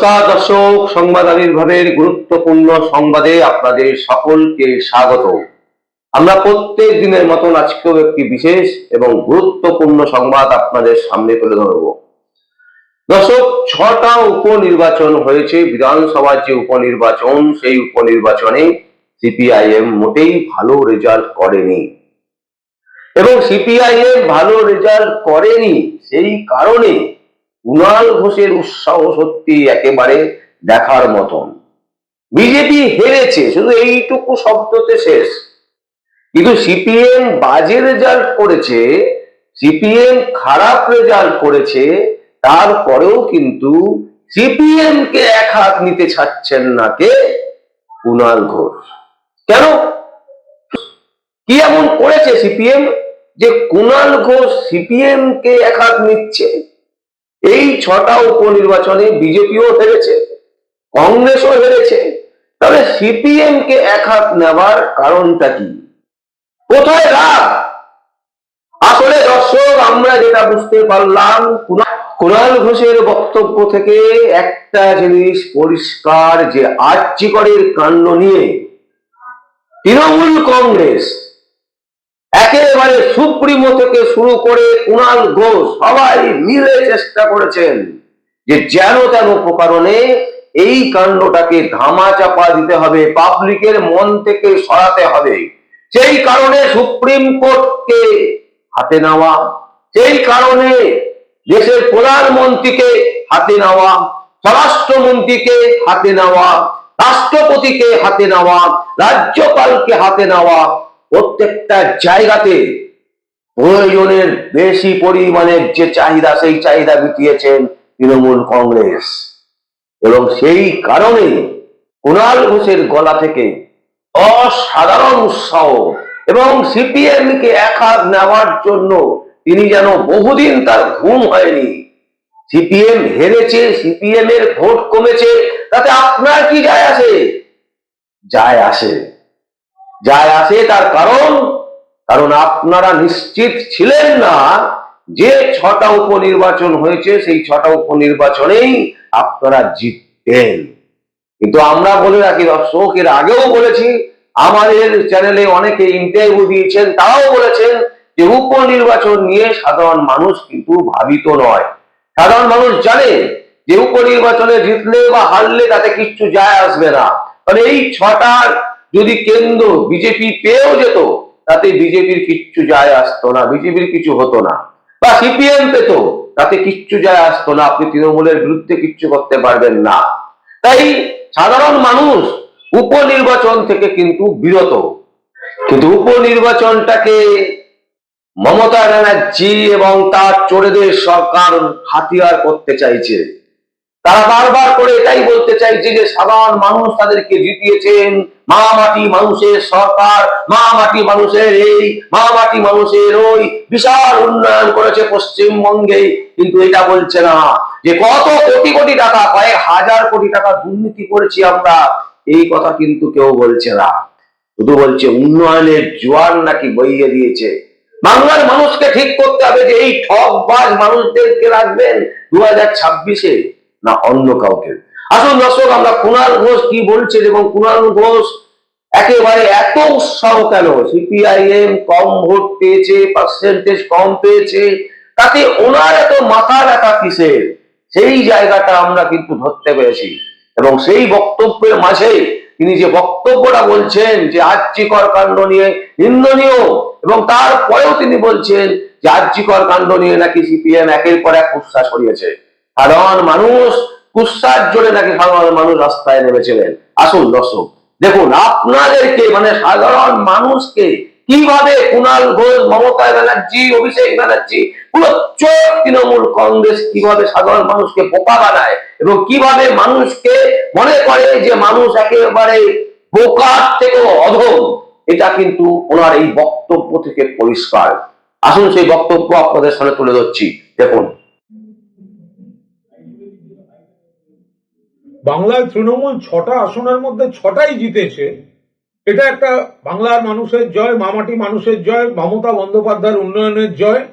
নমস্কার, দর্শক, সংবাদ আবির্ভাবের গুরুত্বপূর্ণ সংবাদে আপনাদের সকলকে স্বাগত। আমরা প্রত্যেক দিনের মতন আজকেও একটি বিশেষ এবং গুরুত্বপূর্ণ সংবাদ আপনাদের সামনে তুলে ধরব। দর্শক, ছটা উপনির্বাচন হয়েছে। বিধানসভার যে উপনির্বাচন, সেই উপনির্বাচনে সিপিআইএম মোটেই ভালো রেজাল্ট করেনি। এবং সিপিআইএম ভালো রেজাল্ট করেনি সেই কারণে কুণাল ঘোষের উৎসাহ সত্যি একেবারে দেখার মতন। বিজেপি হেরেছে, শুধু এইটুকু শব্দতে শেষ। কিন্তু সিপিএম বাজে রেজাল্ট করেছে, সিপিএম খারাপ রেজাল্ট করেছে, তারপরেও কিন্তু সিপিএম কে এক হাত নিতে ছাড়ছেন না কে? কুণাল ঘোষ। কেন? কি এমন করেছে সিপিএম যে কুণাল ঘোষ সিপিএম কে এক হাত নিচ্ছে? এই ছটা উপনির্বাচনে বিজেপিও হেরেছে, কংগ্রেসও হেরেছে, তবে সিপিএম কে এক হাত নেবার কারণটা কি? কোথায় রাগ? আসলে দর্শক, আমরা যেটা বুঝতে পারলাম কুণা- কুণাল ঘোষের বক্তব্য থেকে একটা জিনিস পরিষ্কার যে আর্যিকরের কাণ্ড নিয়ে তৃণমূল কংগ্রেস একেবারে সুপ্রিমো থেকে শুরু করে কুণাল ঘোষ সবাই মিলে চেষ্টা করেছেন যে যেন তেন প্রকারণে এই কাণ্ডটাকে ধামা চাপা দিতে হবে, পাবলিকের মন থেকে সরাতে হবে। সেই কারণে সুপ্রিম কোর্টকে হাতে নেওয়া, সেই কারণে দেশের প্রধানমন্ত্রীকে হাতে নেওয়া, স্বরাষ্ট্রমন্ত্রীকে হাতে নেওয়া, রাষ্ট্রপতিকে হাতে নেওয়া, রাজ্যপালকে হাতে নেওয়া প্রত্যেকটা জায়গাতে প্রয়োজনের বেশি পরিমাণের যে চাহিদা, সেই চাহিদা মিটিয়েছেন তৃণমূল কংগ্রেস। এবং সেই কারণে কুণাল ঘোষের গলা থেকে অসাধারণ উৎসাহ এবং সিপিএম কে এক হাত নেওয়ার জন্য তিনি যেন বহুদিন তার ঘুম হয়নি। সিপিএম হেরেছে সিপিএম এর ভোট কমেছে, তাতে আপনার কি যায় আসে? যায় আসে। যায় আসে তার কারণ কারণ আপনারা নিশ্চিত ছিলেন না যে ছটা উপনির্বাচন হয়েছে, সেই ছটা উপনির্বাচনেই আপনারা জিততেন। কিন্তু আমরা বলে রাখি, দর্শক, এর আগেও বলেছি, আমাদের চ্যানেলে অনেকে ইন্টারভিউ দিয়েছেন, তারাও বলেছেন যে উপনির্বাচন নিয়ে সাধারণ মানুষ কিন্তু ভাবিত নয়। সাধারণ মানুষ জানে যে উপনির্বাচনে জিতলে বা হারলে তাতে কিচ্ছু যায় আসবে না। কারণ এই ছটার যদি কেন্দ্র বিজেপি পেয়েও যেত, তাতে বিজেপির কিচ্ছু যায় আসতো না, বিজেপির কিছু হতো না। বা সিপিএম পেত, তাতে কিচ্ছু যায় আসতো না, আপনি তৃণমূলের বিরুদ্ধে কিচ্ছু করতে পারবেন না। তাই সাধারণ মানুষ উপনির্বাচন থেকে কিন্তু বিরত। কিন্তু উপনির্বাচনটাকে মমতা ব্যানার্জি এবং তার চোরেদের সরকার হাতিয়ার করতে চাইছে। তারা বারবার করে এটাই বলতে চাইছে যে সাধারণ মানুষ তাদেরকে জিতিয়েছেন। মা মাটি মানুষের সরকার মা মাটি মানুষের এই মা মাটি মানুষের ওই বিশাল উন্নয়ন করেছে পশ্চিমবঙ্গে। কিন্তু এটা বলছে না যে কত কোটি কোটি টাকা, কয়েক হাজার কোটি টাকা দুর্নীতি করেছি আমরা। এই কথা কিন্তু কেউ বলছে না। শুধু বলছে উন্নয়নের জোয়ার নাকি বইয়ে দিয়েছে। বাংলার মানুষকে ঠিক করতে হবে যে এই ঠকবাজ মানুষদেরকে রাখবেন। দু হাজার ছাব্বিশে না অন্য কাউকে। আসুন দর্শক, আমরা কুণাল ঘোষ কি বলছেন এবং কুণাল ঘোষ একেবারে এত উৎসাহ কেন? সিপিআইএম কম ভোট পেয়েছে পার্সেন্টেজ কম পেয়েছে, তাতে ওনার এত মাথা ব্যথা কিসের? সেই জায়গাটা আমরা কিন্তু ধরতে পেরেছি। এবং সেই বক্তব্যের মাঝে তিনি যে বক্তব্যটা বলছেন যে আর্যিকর কাণ্ড নিয়ে নিন্দনীয়, এবং তারপরেও তিনি বলছেন যে আর্যিকর কাণ্ড নিয়ে নাকি সিপিএম একের পর এক উৎসাহ ছড়িয়েছে। সাধারণ মানুষ কুৎসার জোরে নাকি সাধারণ মানুষ রাস্তায় নেমেছিলেন? আসুন, দর্শক, দেখুন, আপনাদেরকে মানে সাধারণ মানুষকে কীভাবে কুণাল ঘোষ, মমতা ব্যানার্জি, অভিষেক ব্যানার্জি, পুরো চোখ তৃণমূল কংগ্রেস কীভাবে সাধারণ মানুষকে বোকা বানায় এবং কীভাবে মানুষকে মনে করে যে মানুষ একেবারে বোকার থেকেও অধম, এটা কিন্তু ওনার এই বক্তব্য থেকে পরিষ্কার। আসুন, সেই বক্তব্য আপনাদের সামনে তুলে ধরছি। দেখুন বাংলায় তৃণমূল ছটা আসনের মধ্যে ছটাই জিতেছে। এটা একটা বাংলার মানুষের জয়, মামাটি মানুষের জয়, মমতা বন্দ্যোপাধ্যায়ের উন্নয়নের জয়।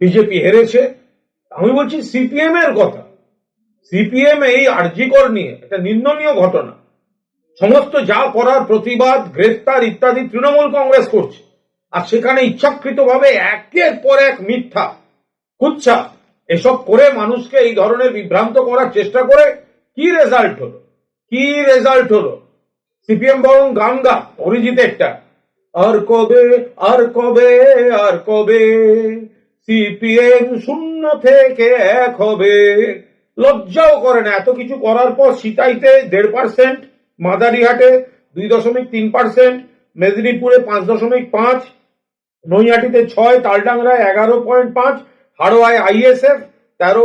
বিজেপি হেরেছে। আমি বলছি সিপিএম এর কথা। সিপিএম এই আরজিকর নিয়ে একটা নিন্দনীয় ঘটনা। সমস্ত যা করার প্রতিবাদ, গ্রেফতার ইত্যাদি তৃণমূল কংগ্রেস করছে। আর সেখানে ইচ্ছাকৃতভাবে একের পর এক মিথ্যা কুচ্ছা এসব করে মানুষকে এই ধরনের বিভ্রান্ত করার চেষ্টা করে কি রেজাল্ট হলো? কি রেজাল্ট হলো? সিপিএম বরং গান গান অরিজিতেরটা আর কবে আর কবে আর কবে? সিপিএম শূন্য থেকে এক হবে। লজ্জাও করে না, এত কিছু করার পর সিতাইতে দেড় পার্সেন্ট মাদারিহাটে দুই দশমিক তিন পার্সেন্ট মেদিনীপুরে পাঁচ দশমিক পাঁচ, নৈহাটিতে ছয়, তালডাংরায় এগারো পয়েন্ট পাঁচ, হাড়োয়ায় আইএসএফ তেরো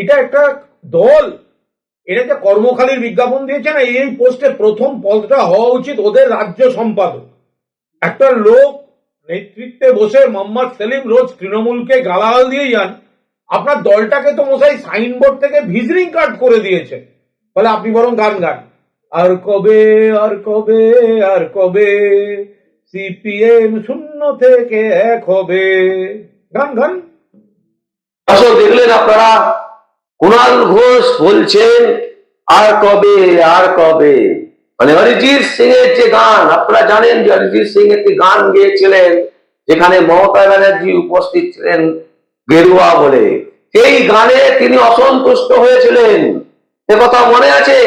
এটা একটা দল। এটা যে কর্মখালির বিজ্ঞাপন দিয়েছে না, এই পোস্টে প্রথম পদটা হওয়া উচিত ওদের রাজ্য সম্পাদক। একটা লোক নেতৃত্বে বসে মোহাম্মদ সেলিম রোজ তৃণমূলকে গালাগাল দিয়ে যান। আপনার দলটাকে তো মশাই সাইনবোর্ড থেকে ভিজিটিং কার্ড করে দিয়েছে। বলে আপনি বরং গান গান। আর কবে আর কবে আর কবে সিপিএম শূন্য থেকে এক হবে। গান গান। দর্শক দেখলেন আপনারা কুণাল ঘোষ বলছেন, আর কবে আর কবে? মানে অরিজিৎ সিং এর যে গান, আপনারা জানেন যে অরিজিৎ সিং একটি গান গেয়েছিলেন, যেখানে মমতা ব্যানার্জি উপস্থিত ছিলেন গেরুয়া বলে। সেই গানে তিনি অসন্তুষ্ট হয়েছিলেন। সে কথা মনে আছে?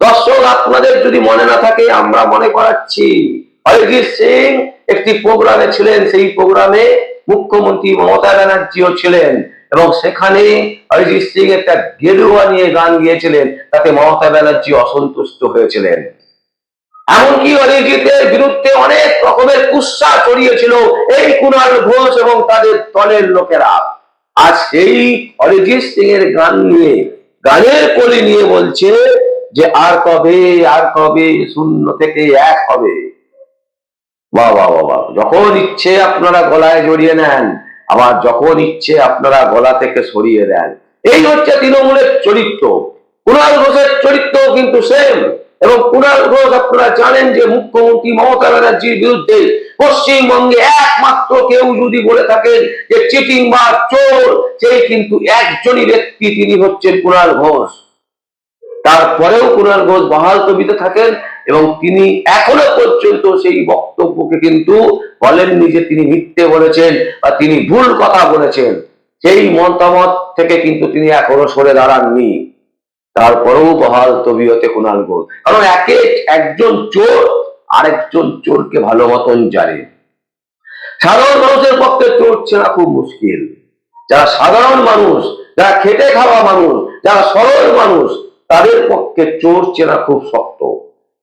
দর্শক, আপনাদের যদি মনে না থাকে, আমরা মনে করাচ্ছি, অরিজিৎ সিং একটি প্রোগ্রামে ছিলেন। সেই প্রোগ্রামে মুখ্যমন্ত্রী মমতা ব্যানার্জিও ছিলেন। এবং সেখানে অরিজিৎ সিং একটা গেরুয়া নিয়ে গান গিয়েছিলেন, তাতে মমতা ব্যানার্জি অসন্তুষ্ট হয়েছিলেন। এমনকি অরিজিতের বিরুদ্ধে অনেক রকমের কুৎসা ছড়িয়েছিল, এই কুণাল ঘোষ এবং তাদের দলের লোকেরা। আর সেই অরিজিৎ সিং এর গান নিয়ে, গানের কলি নিয়ে বলছে যে, আর কবে আর কবে শূন্য থেকে এক হবে? বাহ বাহ। যখন ইচ্ছে আপনারা গলায় জড়িয়ে নেন আবার যখন ইচ্ছে আপনারা গলা থেকে সরিয়ে দেন, এই হচ্ছে তৃণমূলের চরিত্র। কুণাল ঘোষের চরিত্র কিন্তু সেম এবং কুণাল ঘোষ আপনারা জানেন যে মুখ্যমন্ত্রী মমতা ব্যানার্জির বিরুদ্ধে পশ্চিমবঙ্গে একমাত্র কেউ যদি বলে থাকেন যে চিটিং বা চোর, সেই কিন্তু একজনই ব্যক্তি তিনি হচ্ছেন কুণাল ঘোষ। তারপরেও কুণাল ঘোষ বহাল তবিতে থাকেন এবং তিনি এখনও পর্যন্ত সেই বক্তব্যকে কিন্তু বলেননি যে তিনি মিথ্যে বলেছেন বা তিনি ভুল কথা বলেছেন। সেই মতামত থেকে কিন্তু তিনি এখনও সরে দাঁড়াননি। তারপরেও বহাল তবিয়তে কুণাল ঘোষ। কারণ একে একজন চোর আরেকজন চোরকে ভালো মতন জানে। সাধারণ মানুষের পক্ষে চোর চেনা খুব মুশকিল। যারা সাধারণ মানুষ, যারা খেটে খাওয়া মানুষ, যারা সরল মানুষ তাদের পক্ষে চোর চেনা খুব শক্ত।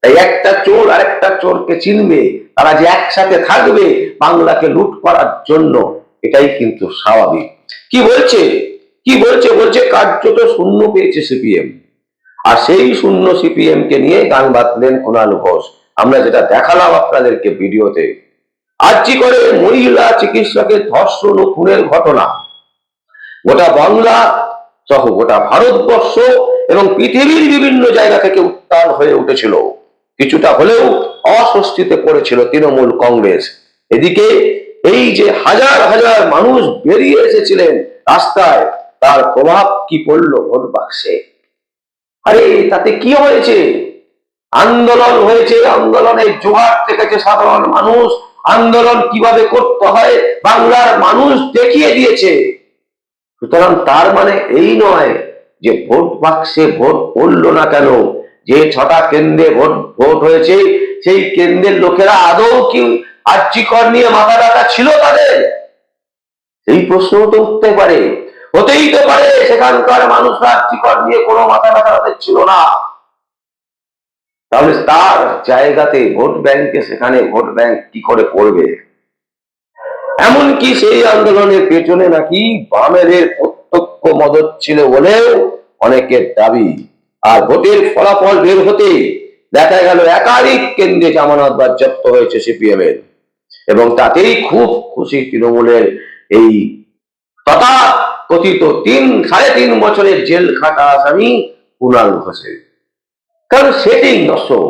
তাই একটা চোর আর একটা চোরকে চিনবে, তারা যে একসাথে থাকবে বাংলাকে লুট করার জন্য, এটাই কিন্তু স্বাভাবিক। কি বলছে? কি বলছে? বলছে, কার্যত শূন্য পেয়েছে সিপিএম। আর সেই শূন্য সিপিএম কে নিয়ে গান বাঁধলেন কুণাল ঘোষ। আমরা যেটা দেখালাম আপনাদেরকে ভিডিওতে। আর আর্জি করে? মহিলা চিকিৎসকের ধর্ষণ ও খুনের ঘটনা। গোটা বাংলা সহ গোটা ভারতবর্ষ এবং পৃথিবীর বিভিন্ন জায়গা থেকে উত্তাল হয়ে উঠেছিল। কিছুটা হলেও অস্বস্তিতে পড়েছিল তৃণমূল কংগ্রেস। এদিকে এই যে হাজার হাজার মানুষ বেরিয়ে এসেছিলেন রাস্তায়, তার প্রভাব কি পড়ল ভোট বাক্সে? আরে, তাতে কি হয়েছে? আন্দোলন হয়েছে, আন্দোলনের জোয়ার থেকেছে সাধারণ মানুষ। আন্দোলন কীভাবে করতে হয়, বাংলার মানুষ দেখিয়ে দিয়েছে। সুতরাং তার মানে এই নয় যে ভোট বাক্সে ভোট পড়ল না কেন? যে ছটা কেন্দ্রে ভোট ভোট হয়েছে, সেই কেন্দ্রের লোকেরা আদৌ কি আর্যিকর নিয়ে মাথা ব্যথা ছিল তাদের? এই প্রশ্ন তো উঠতে পারে। হতেই তো পারে, সেখানকার মানুষরা আর্যিকর নিয়ে কোনো মাথা ব্যথা তাদের ছিল না। তাহলে তার জায়গাতে ভোট ব্যাংকে সেখানে ভোট ব্যাংক কি করে পড়বে? এমনকি সেই আন্দোলনের পেছনে নাকি বামেদের প্রত্যক্ষ মদত ছিল বলেও অনেকের দাবি। আর ভোটের ফলাফল বের হতে দেখা গেল একাধিক কেন্দ্রে জামানত বাজেয়াপ্ত হয়েছে সিপিএম এর এবং তাতেই খুব খুশি তৃণমূলের এই তথা কথিত তিন, সাড়ে তিন বছরের জেল খাটা আসামি কুণাল ঘোষের। কারণ সেটিং দর্শক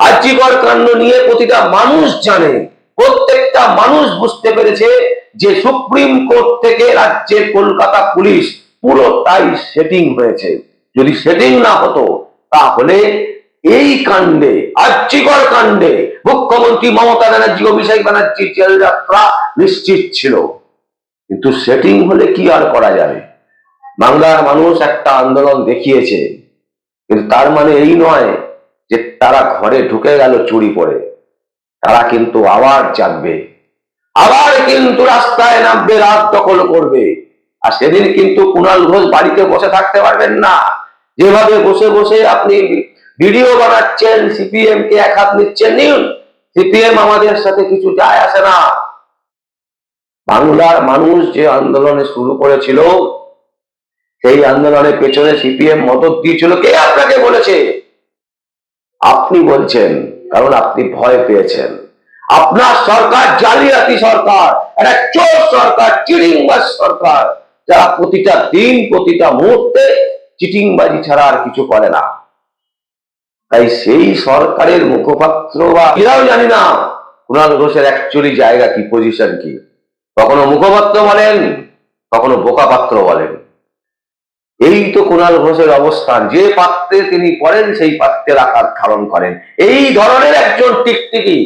আর্যিকর কাণ্ড নিয়ে প্রতিটা মানুষ জানে প্রত্যেকটা মানুষ বুঝতে পেরেছে যে সুপ্রিম কোর্ট থেকে রাজ্যের কলকাতা পুলিশ পুরোটাই সেটিং হয়েছে। যদি সেটিং না হতো, তাহলে এই কাণ্ডে আর্যিকর কাণ্ডে মুখ্যমন্ত্রী মমতা ব্যানার্জি, অভিষেক ব্যানার্জি জেল যাত্রা নিশ্চিত ছিল। কিন্তু সেটিং হলে কি আর করা যাবে? বাংলার মানুষ একটা আন্দোলন দেখিয়েছে। কিন্তু তার মানে এই নয় যে তারা ঘরে ঢুকে গেল চুরি করে। তারা কিন্তু আবার জাগবে আবার কিন্তু রাস্তায় নামবে, রাত দখল করবে। আর সেদিন কিন্তু কুণাল ঘোষ বাড়িতে বসে থাকতে পারবেন না। যেভাবে বসে বসে আপনি ভিডিও বানাচ্ছেন, সিপিএম কে এক হাত নিচ্ছেন, নিন। সিপিএম আমাদের সাথে কিছু যায় আসে না। বাংলার মানুষ যে আন্দোলনে শুরু করেছিল, সেই আন্দোলনের পেছনে সিপিএম মদত দিয়েছিল। কে আপনাকে বলেছে? আপনি বলছেন কারণ আপনি ভয় পেয়েছেন। আপনার সরকার, জালিয়াতি সরকার, একটা চোর সরকার, চিটিংবাজ সরকার, যারা প্রতিটা দিন, প্রতিটা মুহূর্তে চিটিংবাজি ছাড়া আর কিছু করে না। তাই সেই সরকারের মুখপাত্র বা এরাও জানি না, কুণাল ঘোষের অ্যাকচুয়ালি জায়গা কি পজিশন কি। কখনো মুখপাত্র বলেন, কখনো বোকাপাত্র বলেন। এই তো কুণাল ঘোষের অবস্থান। যে পাত্রে তিনি পড়েন, সেই পাত্রের আকার ধারণ করেন। এই ধরনের একজন টিকটিকি,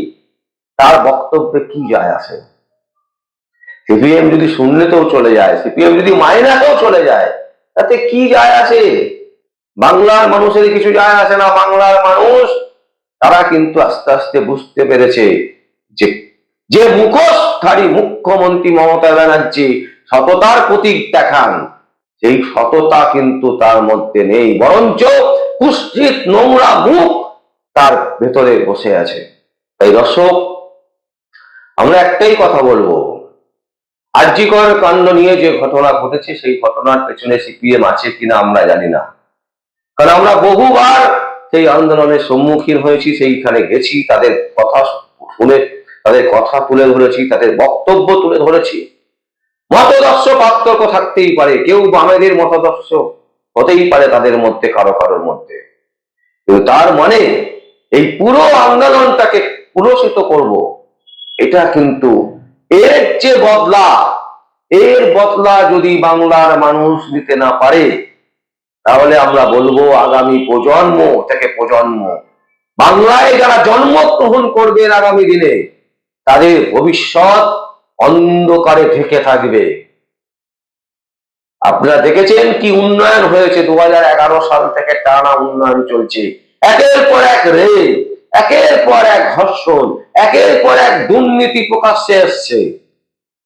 তার বক্তব্যে কি যায় আসে? সিপিএম যদি শূন্যতেও চলে যায়, সিপিএম যদি মাইনাসেও চলে যায়, তাতে কি যায় আসে? বাংলার মানুষের কিছু যায় আসে না। বাংলার মানুষ, তারা কিন্তু আস্তে আস্তে বুঝতে পেরেছে যে যে মুখোশধারী মুখ্যমন্ত্রী মমতা ব্যানার্জি সততার প্রতীক দেখান। সেই সততা কিন্তু তার মধ্যে নেই, বরঞ্চ কুষ্ঠিত নোংরা মুখ তার ভেতরে বসে আছে। তাই দর্শক, আমরা একটাই কথা বলব। আর্যিকর কাণ্ড নিয়ে যে ঘটনা ঘটেছে, সেই ঘটনার পেছনে সিপিএম আছে কিনা আমরা জানি না। কারণ আমরা বহুবার সেই আন্দোলনের সম্মুখীন হয়েছি, সেইখানে গেছি, তাদের কথা শুনে, তাদের কথা তুলে ধরেছি, তাদের বক্তব্য তুলে ধরেছি। মতদর্শ পার্থক্য থাকতেই পারে, কেউ বামেদের মতদর্শ হতেই পারে তাদের মধ্যে, কারও কারোর মধ্যে। কিন্তু তার মানে এই পুরো আন্দোলনটাকে পুরস্কৃত করব, এটা কিন্তু এর যে বদলা, এর বদলা যদি বাংলার মানুষ নিতে না পারে, তাহলে আমরা বলব আগামী প্রজন্ম থেকে প্রজন্ম, বাংলায় যারা জন্মগ্রহণ করবেন আগামী দিনে, তাদের ভবিষ্যৎ অন্ধকারে ঢেকে থাকবে। আপনারা দেখেছেন কি উন্নয়ন হয়েছে? দু হাজার এগারো সাল থেকে টানা উন্নয়ন চলছে। একের পর এক রে একের পর এক ধর্ষণ, একের পর এক দুর্নীতি প্রকাশ্যে এসছে।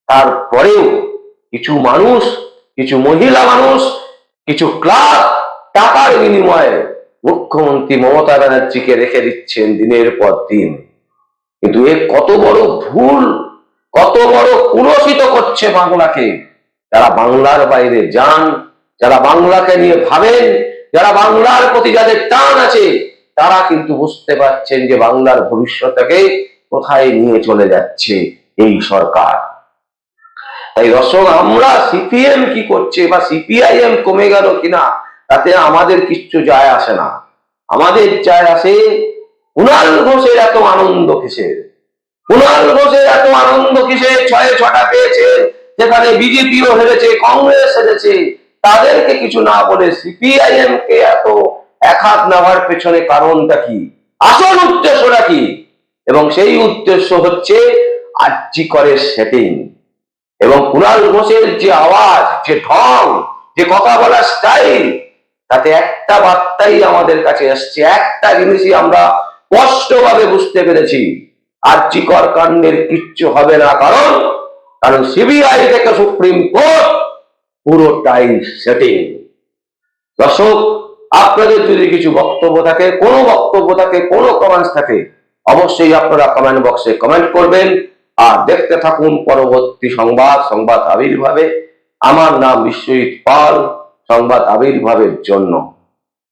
তারপরেও কিছু মানুষ, কিছু মহিলা মানুষ, কিছু ক্লাব টাকার বিনিময়ে মুখ্যমন্ত্রী মমতা ব্যানার্জিকে রেখে দিচ্ছেন দিনের পর দিন। কিন্তু এ কত বড় ভুল কত বড় কুলসিত করছে বাংলাকে। যারা বাংলার বাইরে যান, যারা বাংলাকে নিয়ে ভাবেন, যারা বাংলার প্রতি যাদের টান আছে, তারা কিন্তু বুঝতে পারছেন যে বাংলার ভবিষ্যৎটাকে কোথায় নিয়ে চলে যাচ্ছে এই সরকার। তাই দর্শক, আমরা সিপিএম কি করছে বা সিপিআইএম কমে গেল কিনা, তাতে আমাদের কিচ্ছু যায় আসে না। আমাদের যায় আসে কুণাল ঘোষের এত আনন্দ কিসের? কুণাল ঘোষের এত আনন্দ কিসের ছয়ে ছটা পেয়েছে, যেখানে বিজেপিও হেরেছে, কংগ্রেস হেরেছে। তাদেরকে কিছু না বলে সিপিআইএম কে এত এক হাত নেওয়ার পেছনে কারণটা কি? আসল উদ্দেশ্যটা কি? এবং সেই উদ্দেশ্য হচ্ছে আর্জি করে সেটিং। এবং কুণাল ঘোষের যে আওয়াজ, যে ঢং, যে কথা বলার স্টাইল, তাতে একটা বার্তাই আমাদের কাছে এসছে, একটা জিনিসই আমরা স্পষ্টভাবে বুঝতে পেরেছি। আর্যিকর কাণ্ডের কিচ্ছু হবে না, কারণ কারণ সিবিআই থেকে সুপ্রিম কোর্ট পুরোটাই সেটিং দর্শক, আপনাদের যদি কিছু বক্তব্য থাকে, কোনো বক্তব্য থাকে, কোনো কমেন্টস থাকে, অবশ্যই আপনারা কমেন্ট বক্সে কমেন্ট করবেন। আর দেখতে থাকুন পরবর্তী সংবাদ সংবাদ আবির্ভাবে। আমার নাম বিশ্বজিৎ পাল, সংবাদ আবির্ভাবের জন্য।